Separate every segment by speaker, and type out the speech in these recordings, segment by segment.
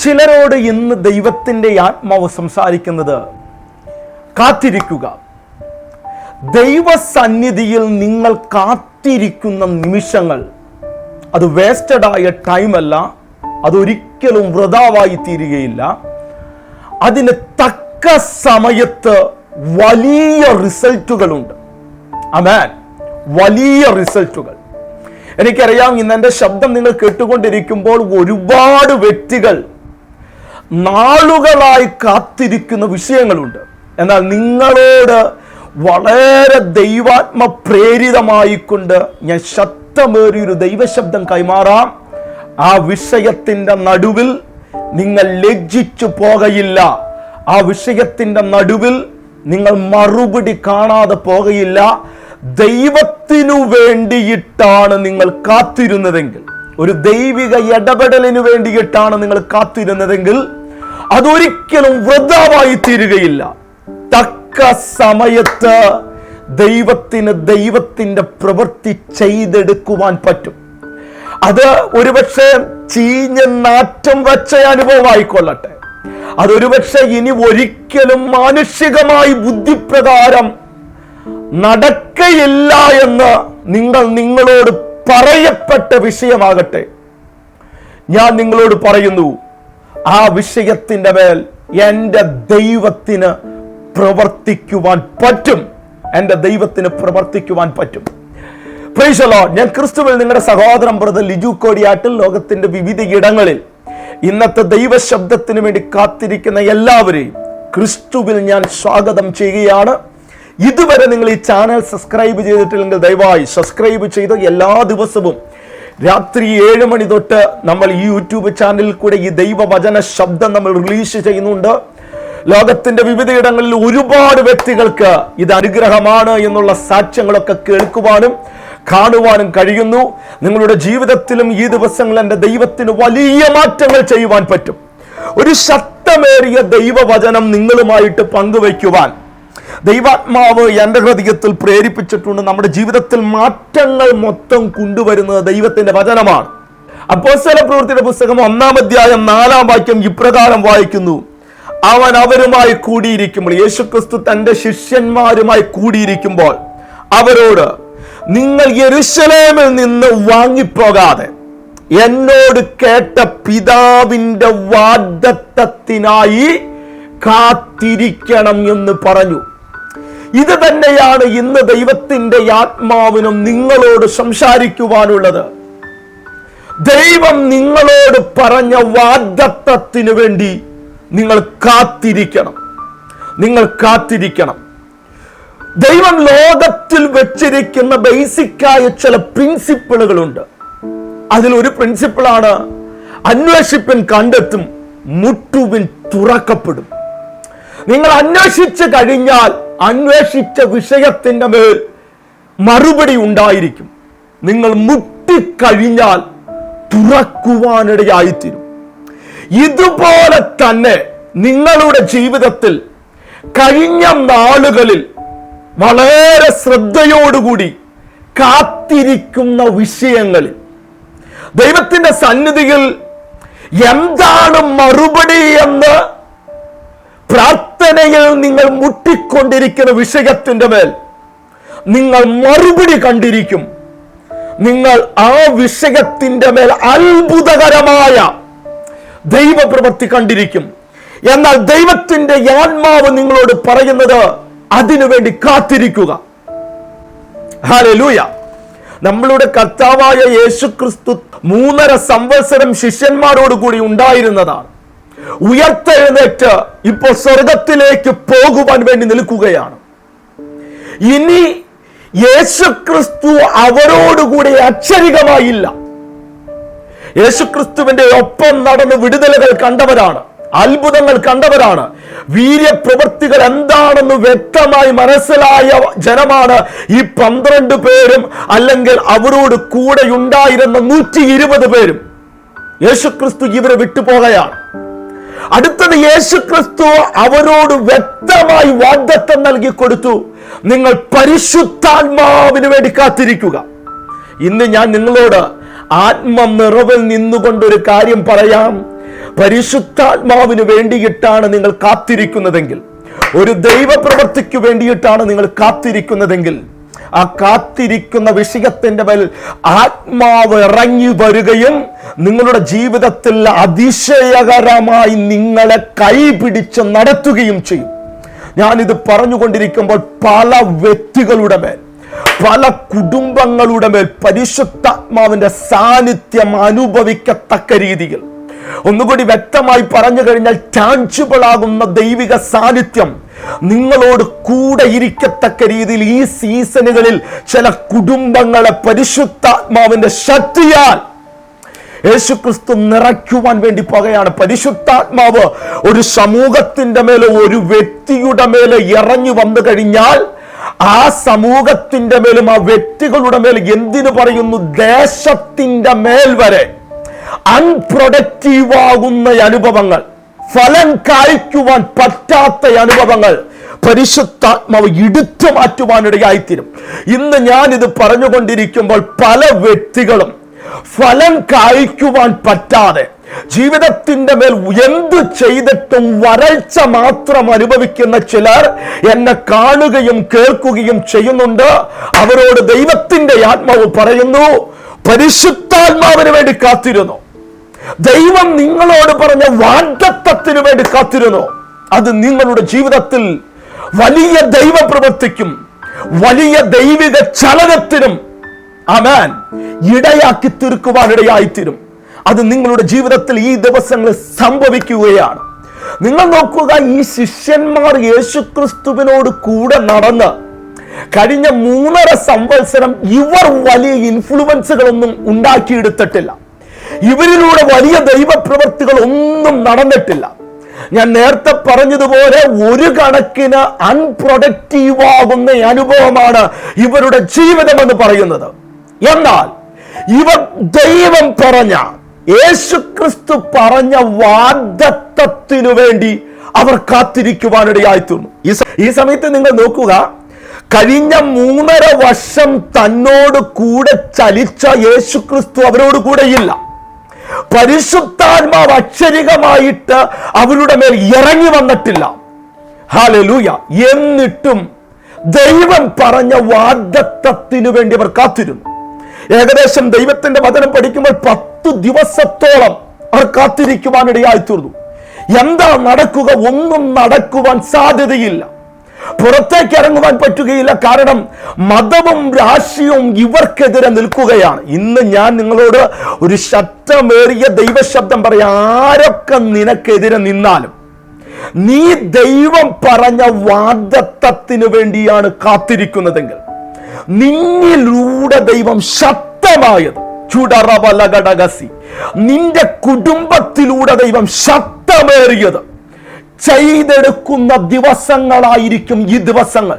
Speaker 1: ചിലരോട് ഇന്ന് ദൈവത്തിന്റെ ആത്മാവ് സംസാരിക്കുന്നത് കാത്തിരിക്കുക. ദൈവസന്നിധിയിൽ നിങ്ങൾ കാത്തിരിക്കുന്ന നിമിഷങ്ങൾ അത് വേസ്റ്റഡ് ആയ ടൈമല്ല അതൊരിക്കലും വൃതാവായി തീരുകയില്ല. അതിന് തക്ക സമയത്ത് വലിയ റിസൾട്ടുകളുണ്ട്. അമേൻ വലിയ റിസൾട്ടുകൾ. എനിക്കറിയാം ഇന്ന് എന്റെ ശബ്ദം നിങ്ങൾ കേട്ടുകൊണ്ടിരിക്കുമ്പോൾ ഒരുപാട് വ്യക്തികൾ നാളുകളായി കാത്തിരിക്കുന്ന വിഷയങ്ങളുണ്ട്. എന്നാൽ നിങ്ങളോട് വളരെ ദൈവാത്മ പ്രേരിതമായിക്കൊണ്ട് ഞാൻ ശക്തമേറിയൊരു ദൈവശബ്ദം കൈമാറാം. ആ വിഷയത്തിന്റെ നടുവിൽ നിങ്ങൾ ലജ്ജിച്ചു പോകയില്ല. ആ വിഷയത്തിന്റെ നടുവിൽ നിങ്ങൾ മറുപടി കാണാതെ പോകയില്ല. ദൈവത്തിനു വേണ്ടിയിട്ടാണ് നിങ്ങൾ കാത്തിരുന്നതെങ്കിൽ ഒരു ദൈവിക ഇടപെടലിനു വേണ്ടിയിട്ടാണ് നിങ്ങൾ കാത്തിരുന്നതെങ്കിൽ അതൊരിക്കലും വൃതാവായി തീരുകയില്ല തക്ക സമയത്ത് ദൈവത്തിന് ദൈവത്തിന്റെ പ്രവൃത്തി ചെയ്തെടുക്കുവാൻ പറ്റും. അത് ഒരുപക്ഷെ ചീഞ്ഞ നാറ്റം വച്ച അനുഭവമായിക്കൊള്ളട്ടെ. അതൊരുപക്ഷെ ഇനി ഒരിക്കലും മാനുഷികമായി ബുദ്ധിപ്രകാരം നടക്കയില്ല എന്ന് നിങ്ങൾ നിങ്ങളോട് പറയപ്പെട്ട വിഷയമാകട്ടെ. ഞാൻ നിങ്ങളോട് പറയുന്നു ആ വിഷയത്തിന്റെ മേൽ എന്റെ ദൈവത്തിന് പ്രവർത്തിക്കുവാൻ പറ്റും. എന്റെ ദൈവത്തിന് പ്രവർത്തിക്കുവാൻ പറ്റും. പ്രീശലോ ഞാൻ ക്രിസ്തുവിൽ നിങ്ങളുടെ സഹോദരൻ ബ്രദർ ലിജു കോടിയാട്ടിൽ ലോകത്തിന്റെ വിവിധ ഇടങ്ങളിൽ ഇന്നത്തെ ദൈവശബ്ദത്തിന് വേണ്ടി കാത്തിരിക്കുന്ന എല്ലാവരെയും ക്രിസ്തുവിൽ ഞാൻ സ്വാഗതം ചെയ്യുകയാണ്. ഇതുവരെ നിങ്ങൾ ഈ ചാനൽ സബ്സ്ക്രൈബ് ചെയ്തിട്ടില്ലെങ്കിൽ ദയവായി സബ്സ്ക്രൈബ് ചെയ്ത് എല്ലാ ദിവസവും രാത്രി ഏഴ് മണി തൊട്ട് നമ്മൾ ഈ യൂട്യൂബ് ചാനലിൽ കൂടെ ഈ ദൈവവചന ശബ്ദം നമ്മൾ റിലീസ് ചെയ്യുന്നുണ്ട്. ലോകത്തിന്റെ വിവിധയിടങ്ങളിൽ ഒരുപാട് വ്യക്തികൾക്ക് ഇത് അനുഗ്രഹമാണ് എന്നുള്ള സാക്ഷ്യങ്ങളൊക്കെ കേൾക്കുവാനും കാണുവാനും കഴിയുന്നു. നിങ്ങളുടെ ജീവിതത്തിലും ഈ ദിവസങ്ങൾ എന്റെ ദൈവത്തിന് വലിയ മാറ്റങ്ങൾ ചെയ്യുവാൻ പറ്റും. ഒരു ശക്തമേറിയ ദൈവവചനം നിങ്ങളുമായിട്ട് പങ്കുവയ്ക്കുവാൻ ദൈവാത്മാവ് എന്റെ ഹൃദയത്തിൽ പ്രേരിപ്പിച്ചിട്ടുണ്ട്. നമ്മുടെ ജീവിതത്തിൽ മാറ്റങ്ങൾ മൊത്തം കൊണ്ടുവരുന്നത് ദൈവത്തിന്റെ വചനമാണ്. അപ്പോസ്തല പ്രവൃത്തിയുടെ പുസ്തകം ഒന്നാം അധ്യായം നാലാം വാക്യം ഇപ്രകാരം വായിക്കുന്നു. അവൻ അവരുമായി കൂടിയിരിക്കുമ്പോൾ യേശുക്രിസ്തു തന്റെ ശിഷ്യന്മാരുമായി കൂടിയിരിക്കുമ്പോൾ അവരോട് നിങ്ങൾ യെരുശലേമിൽ നിന്ന് വാങ്ങിപ്പോകാതെ എന്നോട് കേട്ട പിതാവിന്റെ വാഗ്ദത്തത്തിനായി കാത്തിരിക്കണം എന്ന് പറഞ്ഞു. ഇത് തന്നെയാണ് ഇന്ന് ദൈവത്തിന്റെ ആത്മാവിനും നിങ്ങളോട് സംസാരിക്കുവാനുള്ളത്. ദൈവം നിങ്ങളോട് പറഞ്ഞ വാഗ്ദത്തത്തിനു വേണ്ടി നിങ്ങൾ കാത്തിരിക്കണം. നിങ്ങൾ കാത്തിരിക്കണം. ദൈവം ലോകത്തിൽ വെച്ചിരിക്കുന്ന ബേസിക്കായ ചില പ്രിൻസിപ്പിളുകളുണ്ട്. അതിലൊരു പ്രിൻസിപ്പിളാണ് അന്വേഷിപ്പിൻ കണ്ടെത്തും മുട്ടുവിൻ തുറക്കപ്പെടും. നിങ്ങൾ അന്വേഷിച്ച് കഴിഞ്ഞാൽ അന്വേഷിച്ച വിഷയത്തിന്റെ മേൽ മറുപടി ഉണ്ടായിരിക്കും. നിങ്ങൾ മുട്ടിക്കഴിഞ്ഞാൽ തുറക്കുവാനിടയായിത്തീരും. ഇതുപോലെ തന്നെ നിങ്ങളുടെ ജീവിതത്തിൽ കഴിഞ്ഞ നാളുകളിൽ വളരെ ശ്രദ്ധയോടുകൂടി കാത്തിരിക്കുന്ന വിഷയങ്ങളിൽ ദൈവത്തിന്റെ സന്നിധിയിൽ എന്താണ് മറുപടി എന്ന് പ്രാർത്ഥനയിൽ നിങ്ങൾ മുട്ടിക്കൊണ്ടിരിക്കുന്ന വിഷയത്തിന്റെ മേൽ നിങ്ങൾ മറുപടി കണ്ടിരിക്കും. നിങ്ങൾ ആ വിഷയത്തിന്റെ മേൽ അത്ഭുതകരമായ ദൈവപ്രവൃത്തി കണ്ടിരിക്കും. എന്നാൽ ദൈവത്തിന്റെ ആത്മാവ് നിങ്ങളോട് പറയുന്നത് അതിനുവേണ്ടി കാത്തിരിക്കുക. ഹാലൂയ നമ്മളുടെ കർത്താവായ യേശുക്രിസ്തു മൂന്നര സംവത്സരം ശിഷ്യന്മാരോട് കൂടി ഉണ്ടായിരുന്നതാണ്. ഉയർത്തെഴുന്നേറ്റ് ഇപ്പോൾ സ്വർഗത്തിലേക്ക് പോകുവാൻ വേണ്ടി നിൽക്കുകയാണ്. ഇനി യേശുക്രിസ്തു അവരോടുകൂടി അക്ഷരികമായില്ല യേശുക്രിസ്തുവിന്റെ ഒപ്പം നടന്ന് വിടുതലുകൾ കണ്ടവരാണ് അത്ഭുതങ്ങൾ കണ്ടവരാണ്. വീര്യപ്രവൃത്തികൾ എന്താണെന്ന് വ്യക്തമായി മനസ്സിലായ ജനമാണ് ഈ പന്ത്രണ്ട് പേരും അല്ലെങ്കിൽ അവരോട് കൂടെ ഉണ്ടായിരുന്ന നൂറ്റി ഇരുപത് പേരും. യേശുക്രിസ്തു ഇവരെ വിട്ടുപോകയാണ്. അടുത്തത് യേശു ക്രിസ്തു അവരോട് വ്യക്തമായി വാഗ്ദത്തം നൽകി കൊടുത്തു. നിങ്ങൾ പരിശുദ്ധാത്മാവിന് വേണ്ടി കാത്തിരിക്കുക. ഇന്ന് ഞാൻ നിങ്ങളോട് ആത്മ നിറവിൽ നിന്നുകൊണ്ടൊരു കാര്യം പറയാം. പരിശുദ്ധാത്മാവിന് വേണ്ടിയിട്ടാണ് നിങ്ങൾ കാത്തിരിക്കുന്നതെങ്കിൽ ഒരു ദൈവപ്രവർത്തിക്ക് വേണ്ടിയിട്ടാണ് നിങ്ങൾ കാത്തിരിക്കുന്നതെങ്കിൽ ആ കാത്തിരിക്കുന്ന വിഷയത്തിന്റെ മേൽ ആത്മാവ് ഇറങ്ങി വരികയും നിങ്ങളുടെ ജീവിതത്തിൽ അതിശയകരമായി നിങ്ങളെ കൈപിടിച്ച് നടത്തുകയും ചെയ്യും. ഞാനിത് പറഞ്ഞുകൊണ്ടിരിക്കുമ്പോൾ പല വ്യക്തികളുടെ മേൽ പല കുടുംബങ്ങളുടെ മേൽ പരിശുദ്ധാത്മാവിന്റെ സാന്നിധ്യം അനുഭവിക്കത്തക്ക രീതിയിൽ. ഒന്നുകൂടി വ്യക്തമായി പറഞ്ഞു കഴിഞ്ഞാൽ ടാഞ്ചിബിൾ ആകുന്ന ദൈവിക സാന്നിധ്യം നിങ്ങളോട് കൂടെ ഇരിക്കത്തക്ക രീതിയിൽ ഈ സീസണുകളിൽ ചില കുടുംബങ്ങളെ പരിശുദ്ധാത്മാവിന്റെ ശക്തിയാൽ യേശുക്രിസ്തു നിറയ്ക്കുവാൻ വേണ്ടി പോകുകയാണ്. പരിശുദ്ധാത്മാവ് ഒരു സമൂഹത്തിന്റെ മേലെ ഒരു വ്യക്തിയുടെ മേലെ ഇറങ്ങി വന്നു കഴിഞ്ഞാൽ ആ സമൂഹത്തിന്റെ മേലും ആ വ്യക്തികളുടെ മേൽ എന്തിനു പറയുന്നു? ദേശത്തിന്റെ മേൽ വരെ അൺപ്രൊഡക്റ്റീവ് ആകുന്ന അനുഭവങ്ങൾ. ഫലം കായ്ക്കുവാൻ പറ്റാത്ത അനുഭവങ്ങൾ പരിശുദ്ധാത്മാവ് എടുത്തു മാറ്റുവാനിടയായിത്തീരും. ഇന്ന് ഞാൻ ഇത് പറഞ്ഞുകൊണ്ടിരിക്കുമ്പോൾ പല വ്യക്തികളും ഫലം കായ്ക്കുവാൻ പറ്റാതെ ജീവിതത്തിന്റെ മേൽ എന്ത് ചെയ്തിട്ടും വരൾച്ച മാത്രം അനുഭവിക്കുന്ന ചിലർ എന്നെ കാണുകയും കേൾക്കുകയും ചെയ്യുന്നുണ്ട്. അവരോട് ദൈവത്തിന്റെ ആത്മാവ് പറയുന്നു പരിശുദ്ധാത്മാവിന് വേണ്ടി കാത്തിരുന്നു. ദൈവം നിങ്ങളോട് പറഞ്ഞ വാഗ്ദത്തത്തിന് വേണ്ടി കാത്തിരുന്നു. അത് നിങ്ങളുടെ ജീവിതത്തിൽ വലിയ ദൈവ പ്രവൃത്തിക്കും വലിയ ദൈവിക ചലനത്തിനും അമാൻ ഇടയാക്കി തീർക്കുവാനിടയായിത്തീരും അത് നിങ്ങളുടെ ജീവിതത്തിൽ ഈ ദിവസങ്ങളിൽ സംഭവിക്കുകയാണ്. നിങ്ങൾ നോക്കുക ഈ ശിഷ്യന്മാർ യേശുക്രിസ്തുവിനോട് കൂടെ നടന്ന് കഴിഞ്ഞ മൂന്നര സംവത്സരം ഇവർ വലിയ ഇൻഫ്ലുവൻസുകളൊന്നും ഉണ്ടാക്കിയെടുത്തിട്ടില്ല. ഇവരിലൂടെ വലിയ ദൈവപ്രവൃത്തികൾ ഒന്നും നടന്നിട്ടില്ല. ഞാൻ നേരത്തെ പറഞ്ഞതുപോലെ ഒരു കണക്കിന് അൺപ്രൊഡക്റ്റീവ് ആകുന്ന അനുഭവമാണ് ഇവരുടെ ജീവിതം എന്ന് പറയുന്നത്. എന്നാൽ ഇവർ ദൈവം പറഞ്ഞ യേശുക്രിസ്തു പറഞ്ഞ വാഗ്ദത്തത്തിനു വേണ്ടി അവർ കാത്തിരിക്കുവാനിടയായി തീർന്നു ഈ ഈ സമയത്ത് നിങ്ങൾ നോക്കുക കഴിഞ്ഞ മൂന്നര വർഷം തന്നോട് കൂടെ ചലിച്ച യേശുക്രിസ്തു അവരോട് കൂടെയില്ല. പരിശുദ്ധാത്മാവ് അക്ഷരികമായിട്ട് അവരുടെ മേൽ ഇറങ്ങി വന്നിട്ടില്ല. ഹാലലൂയ എന്നിട്ടും ദൈവം പറഞ്ഞ വാഗ്ദത്തത്തിനു വേണ്ടി അവർ കാത്തിരുന്നു. ഏകദേശം ദൈവത്തിന്റെ വചനം പഠിക്കുമ്പോൾ പത്ത് ദിവസത്തോളം അവർ കാത്തിരിക്കുവാനിടയായി തീർന്നു എന്താ നടക്കുക? ഒന്നും നടക്കുവാൻ സാധ്യതയില്ല. പുറത്തേക്ക് ഇറങ്ങുവാൻ പറ്റുകയില്ല. കാരണം മതവും രാശിയും ഇവർക്കെതിരെ നിൽക്കുകയാണ്. ഇന്ന് ഞാൻ നിങ്ങളോട് ഒരു ശബ്ദമേറിയ ദൈവശബ്ദം പറയാം. ആരൊക്കെ നിനക്കെതിരെ നിന്നാലും നീ ദൈവം പറഞ്ഞ വാദത്വത്തിന് വേണ്ടിയാണ് കാത്തിരിക്കുന്നതെങ്കിൽ നിന്നിലൂടെ ദൈവം ശക്തമായത്. ചുടറവലഘടകസി നിന്റെ കുടുംബത്തിലൂടെ ദൈവം ശക്തമേറിയത്. ചെയ്തെടുക്കുന്ന ദിവസങ്ങളായിരിക്കും ഈ ദിവസങ്ങൾ.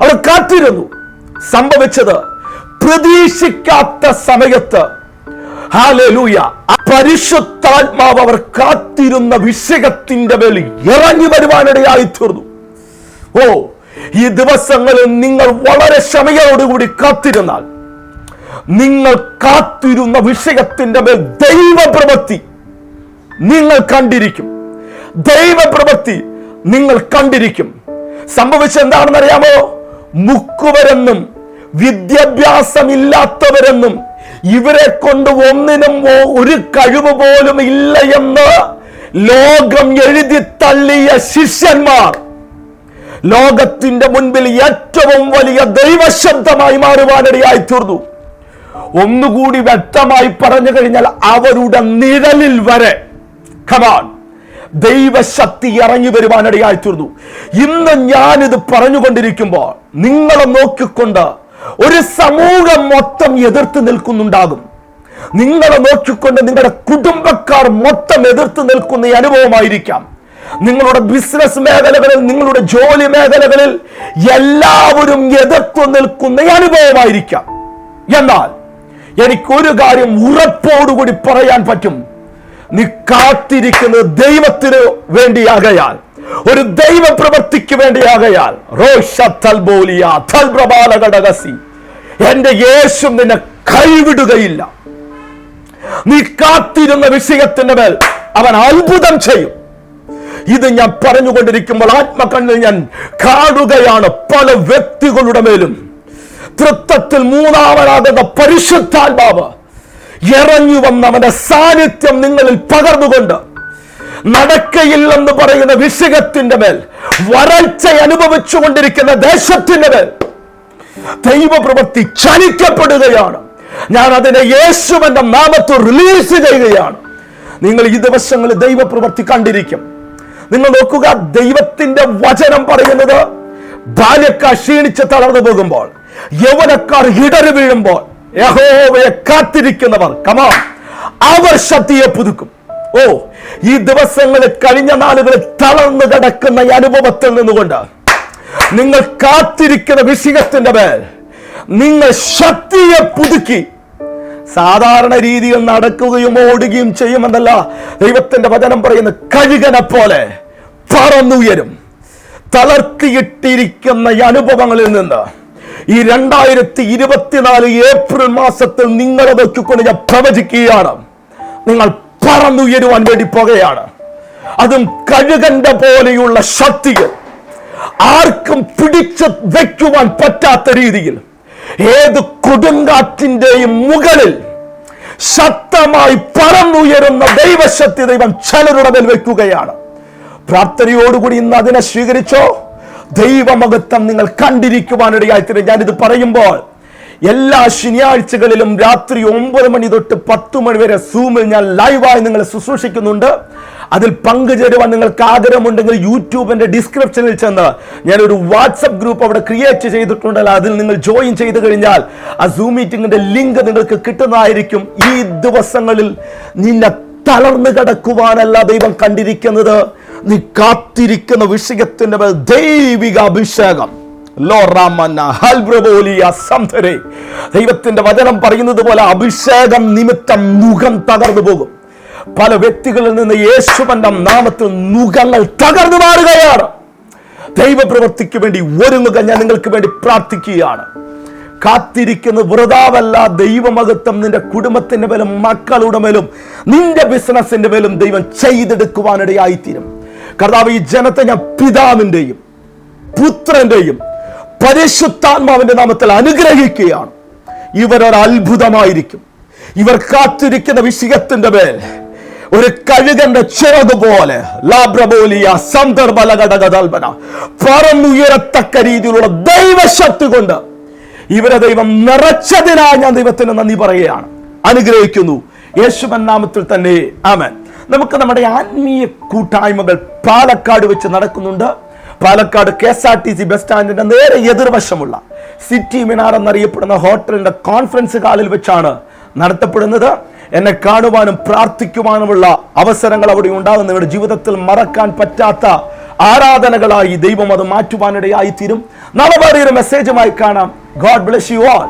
Speaker 1: അവർ കാത്തിരുന്നു. സംഭവിച്ചത് പ്രതീക്ഷിക്കാത്ത സമയത്ത്. പരിശുദ്ധാത്മാവ് അവർ കാത്തിരുന്ന വിഷയത്തിന്റെ മേൽ ഇറങ്ങി വരുവാനിടയായി തീർന്നു ഓ ഈ ദിവസങ്ങളിൽ നിങ്ങൾ വളരെ ക്ഷമയോടുകൂടി കാത്തിരുന്നാൽ നിങ്ങൾ കാത്തിരുന്ന വിഷയത്തിന്റെ മേൽ ദൈവപ്രവൃത്തി നിങ്ങൾ കണ്ടിരിക്കും. ദൈവപ്രവൃത്തി നിങ്ങൾ കണ്ടിരിക്കും. സംഭവിച്ചത് എന്താണെന്ന് അറിയാമോ മുക്കുവരെന്നും വിദ്യാഭ്യാസമില്ലാത്തവരെന്നും ഇവരെ കൊണ്ട് ഒന്നിനും ഒരു കഴിവ് പോലും ഇല്ല എന്ന് ലോകം എഴുതി തള്ളിയ ശിഷ്യന്മാർ. ലോകത്തിന്റെ മുൻപിൽ ഏറ്റവും വലിയ ദൈവശബ്ദമായി മാറുവാനിടയായി തീർന്നു. ഒന്നുകൂടി വ്യക്തമായി പറഞ്ഞു കഴിഞ്ഞാൽ അവരുടെ നിഴലിൽ വരെ. കമാൺ ദൈവശക്തി ഇറങ്ങി വരുവാനിടയായി തീർന്നു. ഇന്ന് ഞാനിത് പറഞ്ഞുകൊണ്ടിരിക്കുമ്പോൾ നിങ്ങളെ നോക്കിക്കൊണ്ട് ഒരു സമൂഹം മൊത്തം എതിർത്ത് നിൽക്കുന്നുണ്ടാകും. നിങ്ങളെ നോക്കിക്കൊണ്ട് നിങ്ങളുടെ കുടുംബക്കാർ മൊത്തം എതിർത്ത് നിൽക്കുന്ന അനുഭവമായിരിക്കാം. നിങ്ങളുടെ ബിസിനസ് മേഖലകളിൽ നിങ്ങളുടെ ജോലി മേഖലകളിൽ എല്ലാവരും എതിർത്ത് നിൽക്കുന്ന അനുഭവമായിരിക്കാം. എന്നാൽ എനിക്കൊരു കാര്യം ഉറപ്പോടുകൂടി പറയാൻ പറ്റും. നീ കാത്തിരിക്കുന്നത് ദൈവത്തിന് വേണ്ടിയാകയാൽ ഒരു ദൈവ പ്രവൃത്തിക്ക് വേണ്ടിയാകയാൽ എന്റെ യേശു നിന്നെ കൈവിടുകയില്ല. നീ കാത്തിരുന്ന വിഷയത്തിന്റെ മേൽ അവൻ അത്ഭുതം ചെയ്യും. ഇത് ഞാൻ പറഞ്ഞുകൊണ്ടിരിക്കുമ്പോൾ ആത്മകണ്ണിൽ ഞാൻ കാണുകയാണ് പല വ്യക്തികളുടെ മേലും. തൃത്വത്തിൽ മൂന്നാമനാകുന്ന പരിശുദ്ധാത്മാവ് ഇറങ്ങി വന്നവന്റെ സാന്നിധ്യം നിങ്ങളിൽ പകർന്നുകൊണ്ട് നടക്കയില്ലെന്ന് പറയുന്ന വിഷയത്തിന്റെ മേൽ വരൾച്ച അനുഭവിച്ചു കൊണ്ടിരിക്കുന്ന ദേശത്തിന്റെ മേൽ ദൈവപ്രവൃത്തി ചലിക്കപ്പെടുകയാണ് ഞാൻ അതിനെ യേശുവിന്റെ നാമത്തിൽ റിലീസ് ചെയ്യുകയാണ്. നിങ്ങൾ ഈ ദിവസങ്ങളിൽ ദൈവപ്രവൃത്തി കണ്ടിരിക്കും. നിങ്ങൾ നോക്കുക ദൈവത്തിന്റെ വചനം പറയുന്നത് ബാല്യക്കാർ ക്ഷീണിച്ച് തളർന്നു പോകുമ്പോൾ യൗവനക്കാർ ഇടറി വീഴുമ്പോൾ യഹോവയെ കാത്തിരിക്കുന്നവർ. കമാ അവർ ശക്തിയെ പുതുക്കും. ഓ ഈ ദിവസങ്ങളിൽ കഴിഞ്ഞ നാളുകളിൽ തളർന്നു കിടക്കുന്ന ഈ അനുഭവത്തിൽ നിന്നുകൊണ്ട് നിങ്ങൾ കാത്തിരിക്കുന്ന വിഷയത്തിന്റെ മേൽ നിങ്ങൾ ശക്തിയെ പുതുക്കി. സാധാരണ രീതിയിൽ നടക്കുകയും ഓടുകയും ചെയ്യുമെന്നല്ല ദൈവത്തിന്റെ വചനം പറയുന്ന കഴുകനെ പോലെ പറന്നുയരും. തളർത്തിയിട്ടിരിക്കുന്ന ഈ അനുഭവങ്ങളിൽ നിന്ന് ഈ രണ്ടായിരത്തി ഇരുപത്തിനാല് ഏപ്രിൽ മാസത്തിൽ നിങ്ങളെ നോക്കിക്കൊണ്ട് ഞാൻ പ്രവചിക്കുകയാണ്. നിങ്ങൾ പറന്നുയരുവാൻ വേണ്ടി പോകുകയാണ്. അതും കഴുകന്റെ പോലെയുള്ള ശക്തികൾ ആർക്കും പിടിച്ച് വെക്കുവാൻ പറ്റാത്ത രീതിയിൽ. ഏത് കൊടുങ്കാറ്റിന്റെയും മുകളിൽ ശക്തമായി പറന്നുയരുന്ന ദൈവശക്തി ദൈവം ചിലരുടെ മേൽ വെക്കുകയാണ്. പ്രാർത്ഥനയോടുകൂടി ഇന്ന് അതിനെ സ്വീകരിച്ചോ? ദൈവമഹത്വം നിങ്ങൾ കണ്ടിരിക്കുവാനിടയായിത്തീരും ഞാനിത് പറയുമ്പോൾ എല്ലാ ശനിയാഴ്ചകളിലും രാത്രി ഒമ്പത് മണി തൊട്ട് പത്ത് മണി വരെ സൂമിൽ ഞാൻ ലൈവായി നിങ്ങളെ ശുശ്രൂഷിക്കുന്നുണ്ട്. അതിൽ പങ്കുചേരുവാൻ നിങ്ങൾക്ക് ആഗ്രഹമുണ്ടെങ്കിൽ യൂട്യൂബിന്റെ ഡിസ്ക്രിപ്ഷനിൽ ചെന്ന് ഞാനൊരു വാട്സപ്പ് ഗ്രൂപ്പ് അവിടെ ക്രിയേറ്റ് ചെയ്തിട്ടുണ്ടല്ലോ. അതിൽ നിങ്ങൾ ജോയിൻ ചെയ്ത് കഴിഞ്ഞാൽ ആ സൂം മീറ്റിംഗിന്റെ ലിങ്ക് നിങ്ങൾക്ക് കിട്ടുന്നതായിരിക്കും. ഈ ദിവസങ്ങളിൽ നിന്നെ തളർന്നു കിടക്കുവാനല്ല ദൈവം കണ്ടിരിക്കുന്നത്. നീ കാത്തിരിക്കുന്ന വിഷയത്തിന്റെ മേൽ ദൈവിക അഭിഷേകം. ദൈവത്തിന്റെ വചനം പറയുന്നത് പോലെ അഭിഷേകം നിമിത്തം മുഖം തകർന്നു പോകും. പല വ്യക്തികളിൽ നിന്ന് യേശുവന്റെ നാമത്തിൽ മുഖങ്ങൾ തകർന്നു മാറുകയാണ്. ദൈവപ്രവൃത്തിക്ക് വേണ്ടി ഒരുങ്ങുക ഞാൻ നിങ്ങൾക്ക് വേണ്ടി പ്രാർത്ഥിക്കുകയാണ്. കാത്തിരിക്കുന്ന വ്രതാവല്ല ദൈവമഹത്വം നിന്റെ കുടുംബത്തിന്റെ മേലും മക്കളുടെ മേലും നിന്റെ ബിസിനസിന്റെ മേലും ദൈവം ചെയ്തെടുക്കുവാനിടയായിത്തീരും. കർത്താവ് ഈ ജനത്തെ ഞാൻ പിതാവിന്റെയും പുത്രന്റെയും പരിശുദ്ധാത്മാവിന്റെ നാമത്തിൽ അനുഗ്രഹിക്കുകയാണ്. ഇവരൊരത്ഭുതമായിരിക്കും ഇവർ കാത്തിരിക്കുന്ന വിഷയത്തിന്റെ മേൽ ഒരു കഴുകന്റെ ചിറക് പോലെ ലാബ്രബോലിയ സന്ദർഭലഘടകൽപന പറന്നുയരത്തക്ക രീതിയിലുള്ള ദൈവശക്തി കൊണ്ട് ഇവരെ ദൈവം നിറച്ചതിനായി ഞാൻ ദൈവത്തിന് നന്ദി പറയുകയാണ്. അനുഗ്രഹിക്കുന്നു. യേശുവൻ നാമത്തിൽ തന്നെ. ആമൻ. നമുക്ക് നമ്മുടെ ആത്മീയ കൂട്ടായ്മകൾ പാലക്കാട് വെച്ച് നടക്കുന്നുണ്ട്. Palakkad K S R T C bus സ്റ്റാൻഡിന്റെ നേരെ എതിർവശമുള്ള സിറ്റി മിനാർ എന്നറിയപ്പെടുന്ന ഹോട്ടലിന്റെ കോൺഫറൻസ് ഹാളിൽ വെച്ചാണ് നടത്തപ്പെടുന്നത്. എന്നെ കാണുവാനും പ്രാർത്ഥിക്കുവാനുമുള്ള അവസരങ്ങൾ അവിടെ ഉണ്ടാകും നിങ്ങളുടെ ജീവിതത്തിൽ മറക്കാൻ പറ്റാത്ത ആരാധനകളായി ദൈവം അത് മാറ്റുവാനിടയായി തീരും നാളെ വേറെ ഒരു മെസ്സേജുമായി കാണാം. God bless you all